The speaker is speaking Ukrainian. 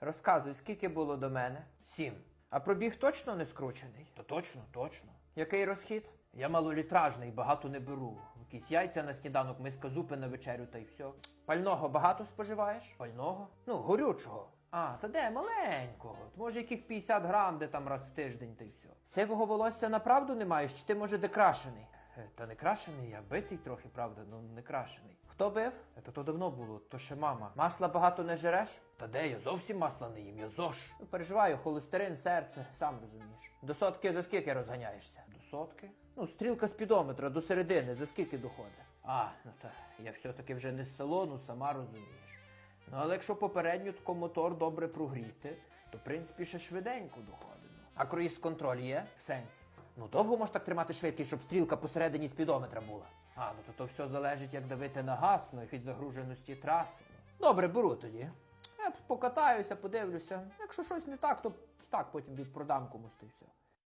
Розказуй, скільки було до мене? Сім. А пробіг точно не скручений? То точно, точно. Який розхід? Я малолітражний, багато не беру. Якісь яйця на сніданок, миска зупи на вечерю та й все. Пального багато споживаєш? Пального? Ну, горючого. А, та де маленького? От Може яких 50 грам, де там раз в тиждень та й все. Сивого волосся направду не маєш, чи ти може декрашений? Е, Та не крашений, я битий трохи, правда, ну не крашений. Хто бив? Е, Та то давно було, то ще мама. Масла багато не жереш? Та де я зовсім масла не їм, я зош. Ну, переживаю, холестерин, серце, сам розумієш. До сотки за скільки розганяєшся? До сотки? Ну, стрілка спідометра до середини, за скільки доходить? А, ну та я все-таки вже не з салону, сама розумієш. Ну але якщо попередньо тако мотор добре прогріти, то в принципі ще швиденько доходить. ну. А круїз контроль є? В сенсі. Ну довго можеш так тримати швидкість, щоб стрілка посередині спідометра була. А, ну то, то все залежить, як давити на газ, ну і від загруженості траси. Добре, беру тоді. Я покатаюся, подивлюся. Якщо щось не так, то так потім відпродам комусь та й все.